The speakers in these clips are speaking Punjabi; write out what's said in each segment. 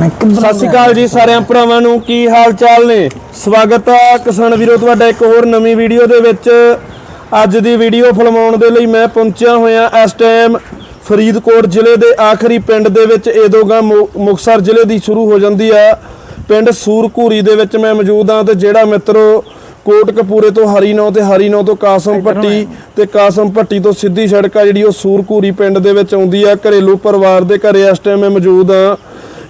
ਸਤਿ ਸ਼੍ਰੀ ਅਕਾਲ ਜੀ ਸਾਰਿਆਂ ਭਰਾਵਾਂ ਨੂੰ ਕੀ ਹਾਲ ਚਾਲ ਨੇ? ਸਵਾਗਤ ਹੈ ਕਿਸਾਨ ਵੀਰੋ ਤੁਹਾਡਾ ਇੱਕ ਹੋਰ ਨਵੀਂ ਵੀਡੀਓ ਦੇ ਵਿੱਚ। ਅੱਜ ਦੀ ਵੀਡੀਓ ਫਿਲਮਾਉਣ ਦੇ ਲਈ ਮੈਂ ਪਹੁੰਚਿਆ ਹੋਇਆ ਇਸ ਟਾਈਮ ਫਰੀਦਕੋਟ ਜ਼ਿਲ੍ਹੇ ਦੇ ਆਖਰੀ ਪਿੰਡ ਦੇ ਵਿੱਚ। ਏਦੋਗਾ ਮੁ- ਮੁਕਤਸਰ ਜ਼ਿਲ੍ਹੇ ਦੀ ਸ਼ੁਰੂ ਹੋ ਜਾਂਦੀ ਆ। ਪਿੰਡ ਸੂਰਕੂਰੀ ਦੇ ਵਿੱਚ ਮੈਂ ਮੌਜੂਦ ਹਾਂ ਤੇ ਜਿਹੜਾ ਮਿੱਤਰੋ ਕੋਟਕਪੂਰੇ ਤੋਂ ਹਰੀਨੌ ਤੇ ਹਰੀਨੌ ਤੋਂ ਕਾਸਮ ਪੱਟੀ ਤੇ ਕਾਸਮ ਪੱਟੀ ਤੋਂ ਸਿੱਧੀ ਸੜਕ ਆ ਜਿਹੜੀ ਉਹ ਸੂਰਕੂਰੀ ਪਿੰਡ ਦੇ ਵਿੱਚ ਆਉਂਦੀ ਆ। ਘਰੇਲੂ ਪਰਿਵਾਰ ਦੇ ਘਰੇ ਇਸ ਟਾਈਮ ਮੈਂ ਮੌਜੂਦ ਹਾਂ।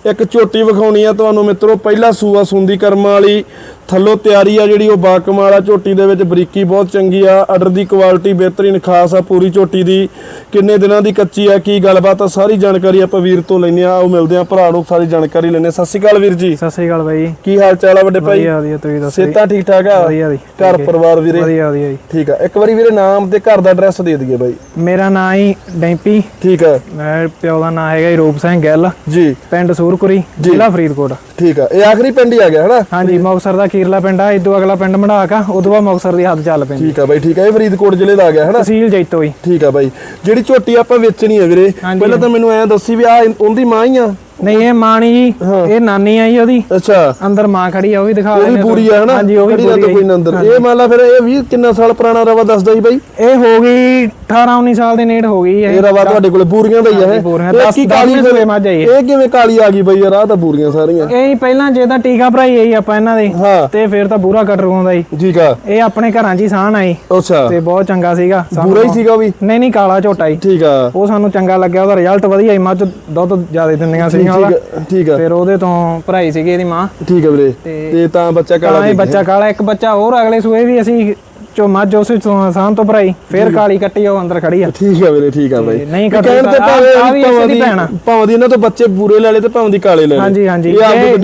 ਇੱਕ ਝੋਟੀ ਵਿਖਾਉਣੀ ਆ ਤੁਹਾਨੂੰ ਮਿੱਤਰੋ ਪਹਿਲਾ ਸੂਆ ਸੁੰਦੀ ਕਰਮਾਂ ਵਾਲੀ ਥੱਲੋਂ ਤਿਆਰੀ ਆ ਜਿਹੜੀ ਉਹ ਬਾਕਮਾਲ ਆ। ਝੋਟੀ ਦੇ ਵਿੱਚ ਬਰੀਕੀ ਬਹੁਤ ਚੰਗੀ ਆ। ਆਰਡਰ ਦੀ ਕੁਆਲਿਟੀ ਬਿਹਤਰੀਨ ਖਾਸ ਆ ਪੂਰੀ ਝੋਟੀ ਦੀ। ਕਿੰਨੇ ਦਿਨਾਂ ਦੀ ਕੱਚੀ ਆ ਕੀ ਗੱਲਬਾਤ ਆ ਸਾਰੀ ਜਾਣਕਾਰੀ ਆਪਾਂ ਵੀਰ ਤੋਂ ਲੈਨੇ ਆ। ਉਹ ਮਿਲਦੇ ਆ ਭਰਾ ਨੂੰ ਸਾਰੀ ਜਾਣਕਾਰੀ ਲੈਨੇ ਸਤਿ ਸ਼੍ਰੀ ਅਕਾਲ ਵੀਰ ਜੀ। ਸਤਿ ਸ੍ਰੀ ਅਕਾਲ ਬਾਈ। ਕੀ ਹਾਲ ਚਾਲ ਆ ਵੱਡੇ ਭਾਈ? ਵਧੀਆ ਵਧੀਆ ਤੁਸੀਂ ਦੱਸੋ ਸਿਹਤਾਂ ਠੀਕ ਠਾਕ ਆ? ਵਧੀਆ ਜੀ, ਘਰ। ਪਰਿਵਾਰ ਵੀਰੇ? ਵਧੀਆ ਵਧੀਆ ਜੀ। ਠੀਕ ਆ। ਇੱਕ ਵਾਰੀ ਵੀਰੇ ਨਾਮ ਤੇ ਘਰ ਦਾ ਐਡਰੈਸ ਦੇ ਦਈਏ ਬਾਈ। ਮੇਰਾ ਨਾਂ ਹੀ ਡੈਂਪੀ। ਠੀਕ ਆ। ਮੇਰੇ ਪਿਓ ਦਾ ਨਾਂ ਹੈਗਾ ਰੂਪ ਸਿੰਘ ਗਿੱਲ। ਜੀ। ਪਿੰਡ ਸੂਰਕੁਰੀ ਜ਼ਿਲ੍ਹਾ ਫਰੀਦਕੋਟ। ਠੀਕ ਆ। ਇਹ ਆਖਰੀ ਪਿੰਡ ਹੀ ਆ ਗਿਆ ਹਨਾ? ਹਾਂਜੀ ਮੁਕਤਸਰ ਦਾ ਕੀਰਲਾ ਪਿੰਡ ਆ ਇਦੋਂ ਅਗਲਾ ਪਿੰਡ ਮੜਾਕ ਆ ਉਦੋਂ ਬਾਅਦ ਮੁਕਤਸਰ ਦੀ ਹੱਦ ਚੱਲ ਪੈਂਦੀ। ਠੀਕ ਆ ਬਾਈ ਠੀਕ ਆ। ਇਹ ਫਰੀਦਕੋਟ ਜ਼ਿਲ੍ਹੇ ਦਾ ਆ ਗਿਆ ਹਨਾ? ਤਹਿਸੀਲ ਜੈਤੋ ਜੀ। ਠੀਕ ਆ ਬਾਈ। ਜਿਹੜੀ ਝੋਟੀ ਆਪਾਂ ਵੇਚਣੀ ਆ ਵੀਰੇ। ਪਹਿਲਾਂ ਤਾਂ ਮੈਨੂੰ ਐਂ ਦੱਸੀ ਵੀ ਆ ਉਹਦੀ ਮਾਂ ਹੀ ਆ। ਨਹੀਂ ਇਹ ਮਾਣੀ ਜੀ ਇਹ ਨਾਨੀ ਆ ਜੀ ਉਹਦੀ। ਅੱਛਾ। ਅੰਦਰ ਮਾਂ ਖੜੀ ਆ ਉਹ ਵੀ ਦਿਖਾ ਉਹ ਵੀ ਪੂਰੀ ਆ ਹਨਾ? ਹਾਂਜੀ ਉਹ ਵੀ ਪੂਰੀ ਕੋਈ ਨਾ ਅੰਦਰ। ਇਹ ਮੰਨ ਲਾ ਫਿਰ ਇਹ ਵੀ ਕਿੰਨਾ ਸਾਲ ਪੁਰਾਣਾ ਰਵਾ ਦੱਸਦਾ ਸੀ ਬਾਈ? ਇਹ ਹੋ ਗਈ 18 19 ਸਾਲ ਦੇ ਨੇੜ ਹੋ ਗਈ ਇਹ। ਇਹ ਰਵਾ ਤੁਹਾਡੇ ਕੋਲੇ ਬੂਰੀਆਂ ਦਾ ਹੀ ਆ ਹਾਂਜੀ, ਇਹ ਕੀ ਕਾਲੀ ਵੀ ਫਿਰ- ਸੂਏ ਮੱਝ ਆ ਇਹ। ਕਿਵੇਂ ਕਾਲੀ ਆ ਗਈ ਬਾਈ ਯਾਰ? ਆ ਤਾਂ ਬੂਰੀਆਂ ਸਾਰੀਆਂ। ਇਹ ਹੀ ਪਹਿਲਾਂ ਜੇ ਤਾਂ ਟੀਕਾ ਭਰਾਈ ਆਈ ਆਪਾਂ ਇਹਨਾਂ ਦੇ ਹਾਂ। ਤੇ ਫਿਰ ਤਾਂ ਬੂਰਾ ਕਟਰ ਆਉਂਦਾ ਜੀ। ਠੀਕ ਆ। ਇਹ ਆਪਣੇ ਘਰਾਂ 'ਚ ਹੀ ਸਾਨ ਆਈ ਅੱਛਾ। ਤੇ ਬਹੁਤ ਚੰਗਾ ਸੀਗਾ। ਬੂਰਾ ਹੀ ਸੀਗਾ ਵੀ? ਨਹੀਂ ਨਹੀਂ ਕਾਲਾ ਝੋਟਾ ਹੀ ਠੀਕ ਆ। ਉਹ ਸਾਨੂੰ ਚੰਗਾ ਲੱਗਿਆ ਉਹਦਾ ਰਿਜ਼ਲਟ ਵਧੀਆ ਹੀ ਮੱਝ ਦੁੱਧ ਜ਼ਿਆਦਾ ਦਿੰਦੀਆਂ ਸੀਗੀਆਂ। ਠੀਕ ਉਹਦਾ ਆ ਠੀਕ ਆ ਫਿਰ ਉਹਦੇ ਤੋਂ ਭਰਾਈ ਸੀਗੀ ਇਹਦੀ ਮਾਂ। ਠੀਕ ਆ ਵੀਰੇ। ਤੇ- ਤੇ ਤਾਂ ਬੱਚਾ ਕਾਲਾ ਦੇ ਬੱਚਾ ਕਾਲਾ ਇੱਕ ਬੱਚਾ ਹੋਰ ਅਗਲੇ ਸੂਏ ਵੀ ਅਸੀਂ ਚੋ ਮੱਝ ਉਸ ਸਾਨ ਤੋਂ ਭਰਾਈ ਫਿਰ ਕਾਲੀ ਕੱਟੀ ਉਹ ਅੰਦਰ ਖੜੀ ਆ। ਠੀਕ ਆ ਵੀਰੇ ਠੀਕ ਆ ਬਾਈ। ਨਹੀਂ ਕਰਦੀ ਕਹਿਣ ਤੇ ਭਾਵੇਂ ਭਾਵੇਂ ਦੀ ਭੈਣ। ਭਾਵੇਂ ਦੀ ਇਹਨਾਂ ਤੋਂ ਬੱਚੇ ਬੂਰੇ ਲੈ ਲਏ ਤੇ ਭਾਵੇਂ ਦੀ ਕਾਲੇ ਲੈ ਲਏ। ਹਾਂਜੀ ਹਾਂਜੀ।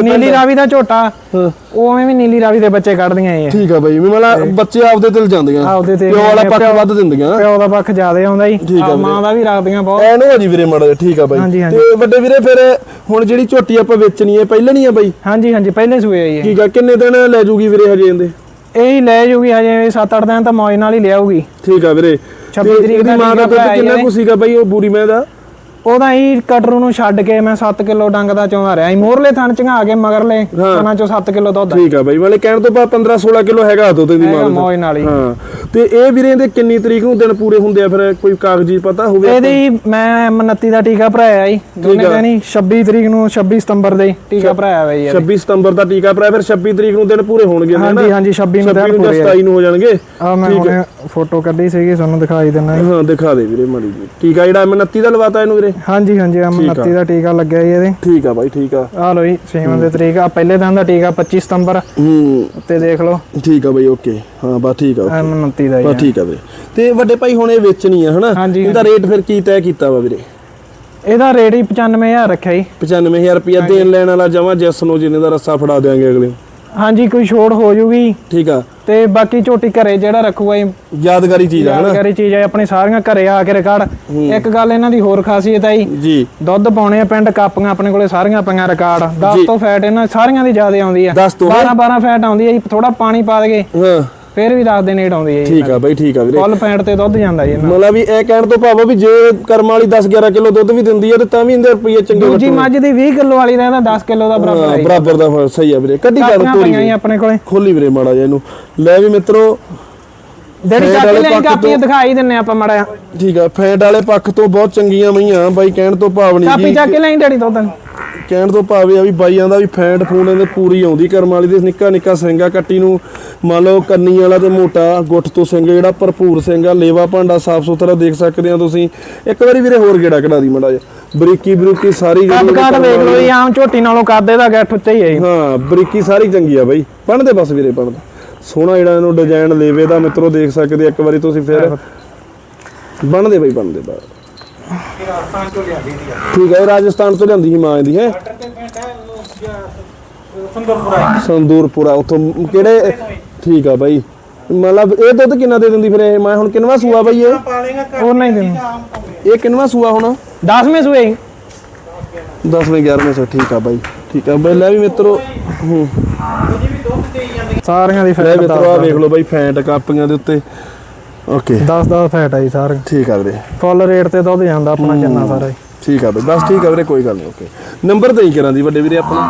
ਨੀਲੀ। ਰਾਵੀ ਦਾ ਝੋਟਾ। ਹਾਂ। ਉਹ ਐਵੇਂ ਵੀ ਨੀਲੀ ਰਾਵੀ ਦੇ ਬੱਚੇ ਕੱਢਦੀਆਂ ਇਹ। ਠੀਕ ਆ ਬਾਈ ਵੀ ਮਤਲਬ ਬੱਚੇ ਆਪਦੇ ਤੇ ਜਾਂਦੀਆਂ। ਆਪਦੇ ਤੇ ਪਿਓ ਵਾਲਾ ਪੱਖ ਵੱਧ ਦਿੰਦੀਆਂ। ਪਿਓ ਦਾ ਪੱਖ ਜ਼ਿਆਦਾ ਆਉਂਦਾ ਜੀ। ਮਾਂ ਦਾ ਵੀ ਰੱਖਦੀਆਂ ਬਹੁਤ। ਐ ਨੂੰ ਜੀ ਵੀਰੇ ਮੜਾ ਠੀਕ ਆ ਬਾਈ। ਤੇ ਵੱਡੇ ਵੀਰੇ ਫਿਰ ਹੁਣ ਜਿਹੜੀ ਝੋਟੀ ਆਪਾਂ ਵੇਚਣੀ ਹੈ ਪਹਿਲਾਂ ਨਹੀਂ ਆ ਬਾਈ? ਹਾਂਜੀ ਹਾਂਜੀ ਪਹਿਲੇ ਸੂਏ ਆਈ ਹੈ ਠੀਕ ਆ ਕਿੰਨੇ ਦਿਨ ਲੈ ਜੂਗੀ ਵੀਰੇ ਹਜੇ ਇਹਦੇ? ਇਹ ਹੀ ਲੈ ਜੂਗੀ ਹਜੇ 7-8 ਦਿਨ ਤਾਂ ਮੌਜ ਨਾਲ ਹੀ ਲਿਆਊਗੀ। ਠੀਕ ਆ ਵੀਰੇ। 26 ਤੇ ਤਰੀਕ ਦਾ ਮਾਂ ਦਾ ਦੁੱਧ ਕਿੰਨਾ। ਕੁ ਸੀਗਾ ਬਾਈ ਉਹ ਬੂਰੀ ਮੈਂ ਦਾ? ਉਹਦਾ ਹੀ ਕਟਰੂ ਨੂੰ ਛੱਡ ਕੇ ਮੈਂ 7 ਕਿਲੋ ਡੰਗ ਦਾ ਚੋਂਦਾ ਰਿਹਾ ਸੀ। ਮੋਰਲੇ ਥਣ ਚੰਗਾ ਕੇ ਮਗਰਲੇ ਉਹਨਾਂ ਚੋਂ 7 ਕਿਲੋ ਦੁੱਧ ਠੀਕ ਆ ਬਾਈ ਵਾਲੇ ਕਹਿਣ ਤੋਂ ਬਾਅਦ 15 16 ਕਿਲੋ ਹੈਗਾ ਦੁੱਧ ਦੀ ਮਾਂ ਮੌਜ ਨਾਲ ਹੀ। ਹਾਂ। ਤੇ ਇਹ ਵੀਰੇ ਦੇ ਕਿੰਨੀ ਤਰੀਕ ਨੂੰ ਦਿਨ ਪੂਰੇ ਹੁੰਦੇ ਆ ਫਿਰ? ਕੋਈ ਕਾਗਜ਼ੀ ਪਤਾ ਹੋਵੇ ਇਹਦੀ ਮੈਂ 29 ਦਾ ਟੀਕਾ ਭਰਾਇਆ ਜੀ। ਦੋਨੇ ਹੀ 26 ਤਰੀਕ ਨੂੰ 26 ਸਤੰਬਰ ਦੇ ਟੀਕਾ ਭਰਾਇਆ ਹੋਇਆ ਜੀ 26 ਸਤੰਬਰ ਦਾ ਟੀਕਾ ਭਰਾਇਆ ਫਿਰ 26 ਤਰੀਕ ਨੂੰ ਦਿਨ ਪੂਰੇ ਹੋਣਗੇ ਨਾ? ਹਾਂਜੀ ਹਾਂਜੀ 26 ਨੂੰ 26 ਦਿਨ ਜਾਂ ਪੂਰੇ 27 ਨੂੰ ਹੋ ਜਾਣਗੇ। ਆ ਮੈਂ ਹੁਣੇ ਫੋਟੋ ਕੱਢੀ ਸੀਗੀ ਤੁਹਾਨੂੰ ਦਿਖਾਈ ਦਿੰਦਾ ਜੀ। ਹਾਂ ਦਿਖਾ ਦੇ ਵੀਰੇ ਮਾੜੀ ਜੀ ਟੀਕਾ ਜਿਹੜਾ ਮੈਂ 29 ਦਾ ਲਵਾਤਾ ਇਹਨੂੰ ਵੀਰੇ? ਹਾਂਜੀ ਹਾਂਜੀ ਆ। 29 ਦਾ ਟੀਕਾ ਲੱਗਿਆ ਜੀ ਇਹਦੇ। ਠੀਕ ਆ ਬਾਈ ਠੀਕ ਆ। ਆ ਲੋ ਜੀ ਸੇਵਨ ਦੇ ਤਰੀਕ। ਆ ਪਹਿਲੇ ਦਿਨ ਦਾ ਟੀਕਾ 25 ਸਤੰਬਰ। ਹੂੰ। ਉੱਤੇ ਦੇਖ ਲਓ। ਠੀਕ ਆ ਬਾਈ ਓਕੇ। ਹਾਂ ਬਸ ਠੀਕ ਆ ਆ 29 ਦਾ ਜੀ ਬਸ ਠੀਕ ਆ ਵੀਰੇ। ਤੇ ਵੱਡੇ ਭਾਈ ਹੁਣ ਇਹ ਵੇਚਣੀ ਆ ਹਨਾ? ਹਾਂਜੀ, ਇਹਦਾ ਰੇਟ ਫਿਰ ਕੀ ਤੈਅ ਕੀਤਾ ਵਾ ਵੀਰੇ? ਇਹਦਾ ਰੇਟ ਹੀ 95000 ਰੱਖਿਆ ਜੀ। 95000 ਰੁਪਇਆ ਦੇਣ ਲੈਣ ਵਾਲਾ ਜਮਾ ਜਿਸ ਨੂੰ ਜਿਹਨੇ ਦਾ ਰੱਸਾ ਫੜਾ ਦੇਾਂਗੇ ਅਗਲੇ। ਨੂੰ। ਹਾਂਜੀ ਕੋਈ ਛੋੜ ਹੋ ਜੂਗੀ। ਠੀਕ ਆ। ਤੇ ਬਾਕੀ ਝੋਟੀ ਘਰੇ ਜਿਹੜਾ ਰੱਖੂਗਾ ਜੀ। ਯਾਦਗਾਰੀ ਚੀਜ਼ ਆ ਹਨਾ? ਯਾਦਗਾਰੀ ਚੀਜ਼ ਹੈ ਆਪਣੇ ਸਾਰੀਆਂ ਘਰੇ ਆ ਕੇ ਰਿਕਾਰਡ ਇੱਕ ਗੱਲ ਇਹਨਾਂ ਦੀ ਹੋਰ ਖਾਸੀਅਤ ਹੈ ਜੀ। ਜੀ। ਦੁੱਧ ਪਾਉਣੇ ਆ ਪਿੰਡ ਕਾਪੀਆਂ ਆਪਣੇ ਕੋਲੇ ਸਾਰੀਆਂ ਪਈਆਂ ਰਿਕਾਰਡ 10 ਤੋਂ ਫੈਟ ਇਹਨਾਂ ਸਾਰੀਆਂ ਦੀ ਜ਼ਿਆਦਾ ਆਉਂਦੀ ਆ। 10 ਤੋਂ 12 12 ਫੈਟ ਆਉਂਦੀ ਹੈ ਜੀ ਥੋੜਾ ਪਾਣੀ ਪਾ ਦਗੇ। ਹਾਂ। ਫਿਰ ਵੀ 10 ਦੇ ਨੇੜ ਆਉਂਦੀ ਹੈ ਜੀ ਠੀਕ ਆ ਬਾਈ ਠੀਕ ਆ ਵੀਰੇ। ਫੁੱਲ ਫੈਟ ਤੇ ਦੁੱਧ ਜਾਂਦਾ ਜੀ ਇਹਨਾਂ। ਮਤਲਬ ਵੀ ਇਹ ਕਹਿਣ ਤੋਂ ਭਾਵ ਆ ਵੀ ਜੇ ਕਰਮ ਵਾਲੀ 10 11 ਕਿਲੋ ਦੁੱਧ ਵੀ ਦਿੰਦੀ ਆ ਤੇ ਤਾਂ ਵੀ ਇਹਦੇ ਰੁਪਏ ਚੰਗੇ ਦੂਜੀ ਮੱਝ ਦੀ 20 ਕਿਲੋ ਵਾਲੀ ਦਾ ਇਹਦਾ 10 ਕਿਲੋ ਦਾ ਬਰਾਬਰ ਹੈ। ਬਰਾਬਰ ਦਾ ਫ਼ਰਕ ਸਹੀ ਆ ਵੀਰੇ। ਕੱਢੀ ਕਰ ਤੋਰੀ ਪਈਆਂ ਜੀ ਆਪਣੇ ਕੋਲੇ। ਖੋਲੀ ਵੀਰੇ ਮਾੜਾ ਜਿਹਾ ਇਹਨੂੰ। ਲੈ ਵੀ ਮਿੱਤਰੋ ਜਿਹੜੀ ਚੱਕ ਲਈ ਪੱਖ ਕਾਪੀਆਂ ਦਿਖਾਈ ਦਿੰਨੇ ਆਪਾਂ ਮੜਾ ਠੀਕ ਆ ਫੈਟ ਵਾਲੇ ਪੱਖ ਤੋਂ ਬਹੁਤ ਚੰਗੀਆਂ ਮਈਆਂ ਬਾਈ ਕਹਿਣ ਤੋਂ ਭਾਵ ਨਹੀਂ ਕਾਪੀ ਜੀ ਚੱਕ ਕੇ ਲਈ ਡੈਡੀ ਦੁੱਧ ਕਹਿਣ ਤੋਂ ਭਾਵੇਂ ਆ ਵੀ ਬਾਈਆਂ ਦਾ ਵੀ ਫੈਂਟ ਫੂਨ ਇਹਦੇ ਪੂਰੀ ਆਉਂਦੀ ਕਰਮ ਵਾਲੀ ਦੇ ਨਿੱਕਾ ਨਿੱਕਾ ਸਿੰਘਾ ਕੱਟੀ ਨੂੰ। ਮੰਨ ਲਓ ਕੰਨੀ ਵਾਲਾ ਤੇ ਮੋਟਾ ਗੁੱਟ ਤੋਂ ਸਿੰਘ ਜਿਹੜਾ ਭਰਪੂਰ ਸਿੰਘ ਆ ਲੇਵਾ ਭਾਂਡਾ ਸਾਫ਼ ਸੁਥਰਾ ਦੇਖ ਸਕਦੇ ਆ ਤੁਸੀਂ। ਇੱਕ ਵਾਰੀ ਵੀਰੇ ਹੋਰ ਗੇੜਾ ਕਢਾ ਦੀ ਮੜਾ ਜਿਹਾ। ਬਰੀਕੀ ਬਰੂਕੀ ਸਾਰੀ ਕੱਦ ਕੱਦ ਵੇਖ ਲਓ ਜੀ ਆਮ ਝੋਟੀ ਨਾਲੋਂ ਕੱਦ ਇਹਦਾ ਗੱਠ ਉੱਚਾ ਹੀ ਹੈ ਹਾਂ ਬਰੀਕੀ ਸਾਰੀ ਚੰਗੀ ਆ ਬਾਈ। ਪੜਦੇ ਬਸ ਵੀਰੇ ਪੜਦੇ ਸੋਹਣਾ ਜਿਹੜਾ ਇਹਨੂੰ ਡਿਜ਼ਾਈਨ ਲੇਵੇ ਦਾ ਮਿੱਤਰੋ ਦੇਖ ਸਕਦੇ ਆ ਇੱਕ ਵਾਰੀ ਤੁਸੀਂ ਫਿਰ ਬਣਦੇ ਬਾਈ ਬਣਦੇ ਬਾ ਠੀਕ ਹੈ ਇਹ ਰਾਜਸਥਾਨ ਤੋਂ ਲਿਆਂਦੀ ਸੀ ਮਾਂ ਇਹਦੀ ਹੈ? ਸੰਦੂਰਪੁਰਾ ਉੱਥੋਂ ਕਿਹੜੇ ਠੀਕ ਆ ਬਾਈ। ਮਤਲਬ ਇਹ ਦੁੱਧ ਕਿੰਨਾ ਦੇ ਦਿੰਦੀ ਫਿਰ ਇਹ? ਮੈਂ ਹੁਣ ਕਿੰਨਵਾ ਸੂਆ ਬਾਈ ਇਹ? ਹੋਰ ਨਹੀਂ ਦਿਨ ਇਹ ਕਿੰਨਵਾ ਸੂਆ ਹੁਣ? 10ਵੇਂ ਸੂਏ ਜੀ। 10ਵੇਂ 11ਵੇਂ ਸੌ ਠੀਕ ਆ ਬਾਈ। ਠੀਕ ਆ ਬਾਈ ਲੈ ਵੀ ਮਿੱਤਰੋ ਹੂੰ। ਸਾਰਿਆਂ ਦੀ ਲੈ ਫੈਟ ਮਿੱਤਰੋ ਆ। ਵੇਖ ਲਓ ਬਾਈ ਫੈਂਟ ਕਾਪੀਆਂ ਦੇ ਉੱਤੇ। ਓਕੇ 10 10 ਫੈਟ ਆ ਜੀ ਸਾਰੇ। ਠੀਕ ਆ ਵੀਰੇ। ਫੁੱਲ ਰੇਟ ਤੇ ਦੁੱਧ ਜਾਂਦਾ ਆਪਣਾ ਜਿੰਨਾ ਸਾਰਾ ਜੀ। ਠੀਕ ਆ ਬਈ ਬਸ ਠੀਕ ਆ ਵੀਰੇ ਕੋਈ ਗੱਲ ਨਹੀਂ ਓਕੇ ਨੰਬਰ ਦੇਈ ਕਰਾਂ ਦੀ ਵੱਡੇ ਵੀਰੇ ਆਪਣਾ।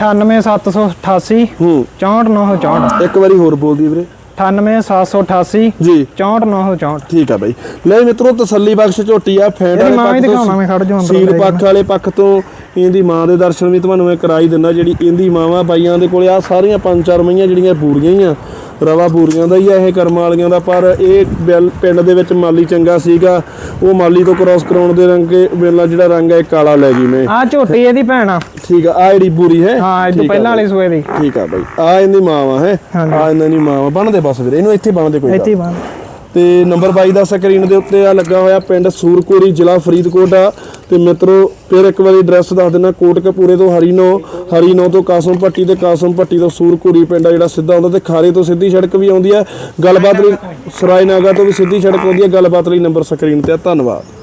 98788 ਹੂੰ। 64964 ਇੱਕ ਵਾਰੀ ਹੋਰ ਬੋਲ ਦੀ ਵੀਰੇ। 98788 ਜੀ। 64964 ਠੀਕ ਆ ਬਾਈ। ਲੈ ਮਿੱਤਰੋ ਤਸੱਲੀ ਬਖਸ਼ ਝੋਟੀ ਆ ਫੈਂਡ ਵਾਲੇ ਪੱਖ ਦਿਖਾਉਣਾ ਮੈਂ ਖੜ ਜਾਊਂ ਅੰਦਰ ਸੀਲ। ਪੱਖ ਵਾਲੇ ਪੱਖ ਤੋਂ ਇਹਦੀ ਮਾਂ ਦੇ ਦਰਸ਼ਨ ਵੀ ਤੁਹਾਨੂੰ ਮੈਂ ਕਰਾਈ ਦਿੰਦਾ ਜਿਹੜੀ ਇਹਦੀ ਮਾਵਾਂ ਬਾਈਆਂ ਦੇ ਕੋਲੇ ਆ ਸਾਰੀਆਂ ਪੰਜ ਚਾਰ ਮਈਆਂ ਜਿਹੜੀਆਂ ਪੂਰੀਆਂ ਹੀ ਆ। ਰਵਾ ਪੂਰੀਆਂ ਦਾ ਹੀ ਆ ਇਹ ਕਰਮ ਵਾਲੀਆਂ ਦਾ ਪਰ ਇਹ ਪਿੰਡ ਦੇ ਵਿੱਚ ਮਾਲੀ ਚੰਗਾ ਸੀਗਾ। ਉਹ ਮਾਲੀ ਤੋਂ ਕ੍ਰਾਸ ਕਰਾਉਣ ਦੇ ਰੰਗੇ ਵੇਲਾ ਜਿਹੜਾ ਰੰਗ ਹੈ ਕਾਲਾ ਲੈ ਗਈ ਮੈਂ। ਆ ਝੋਟੀ ਇਹਦੀ ਭੈਣ ਆ। ਠੀਕ ਆ ਆ ਜਿਹੜੀ ਬੂਰੀ ਹੈ। ਹਾਂ ਇਹ ਤੋਂ ਪਹਿਲਾਂ। ਵਾਲੀ ਸੂਏ ਦੀ। ਠੀਕ ਆ ਬਾਈ। ਆ ਇਹਦੀ ਮਾਂ ਹੈ। ਆ ਇਹਨਾਂ ਦੀ ਮਾਂ ਬਣਦੇ ਬਸ ਵੀਰੇ ਇਹਨੂੰ ਇੱਥੇ ਬਣਦੇ ਕੋਈ ਇੱਥੇ ਬੰਦ ਤੇ ਨੰਬਰ 22 ਦਾ ਸਕਰੀਨ ਦੇ ਉੱਤੇ ਆ, ਲੱਗਾ ਹੋਇਆ ਪਿੰਡ ਸੂਰਕੋਰੀ, ਜ਼ਿਲ੍ਹਾ ਫਰੀਦਕੋਟ ਆ। ਤੇ ਮਿੱਤਰੋ, ਫਿਰ ਇੱਕ ਵਾਰੀ ਐਡਰੈਸ ਦੱਸ ਦਿੰਦਾ, ਕੋਟਕਪੂਰੇ ਤੋਂ ਹਰੀਨੋ ਹਰੀਨੋ ਤੋਂ ਕਾਸਮ ਪੱਟੀ ਤੇ ਕਾਸਮ ਪੱਟੀ ਤੋਂ ਸੂਰਕੋਰੀ ਪਿੰਡ ਆ ਜਿਹੜਾ ਸਿੱਧਾ ਆਉਂਦਾ ਤੇ ਖਾਰੇ ਤੋਂ ਸਿੱਧੀ ਸੜਕ ਵੀ ਆਉਂਦੀ ਹੈ ਗੱਲਬਾਤ ਲਈ ਸਰਾਇਨਾਗਾ ਤੋਂ ਵੀ ਸਿੱਧੀ ਸੜਕ ਆਉਂਦੀ ਹੈ ਗੱਲਬਾਤ ਲਈ ਨੰਬਰ ਸਕਰੀਨ ਤੇ ਆ। ਧੰਨਵਾਦ।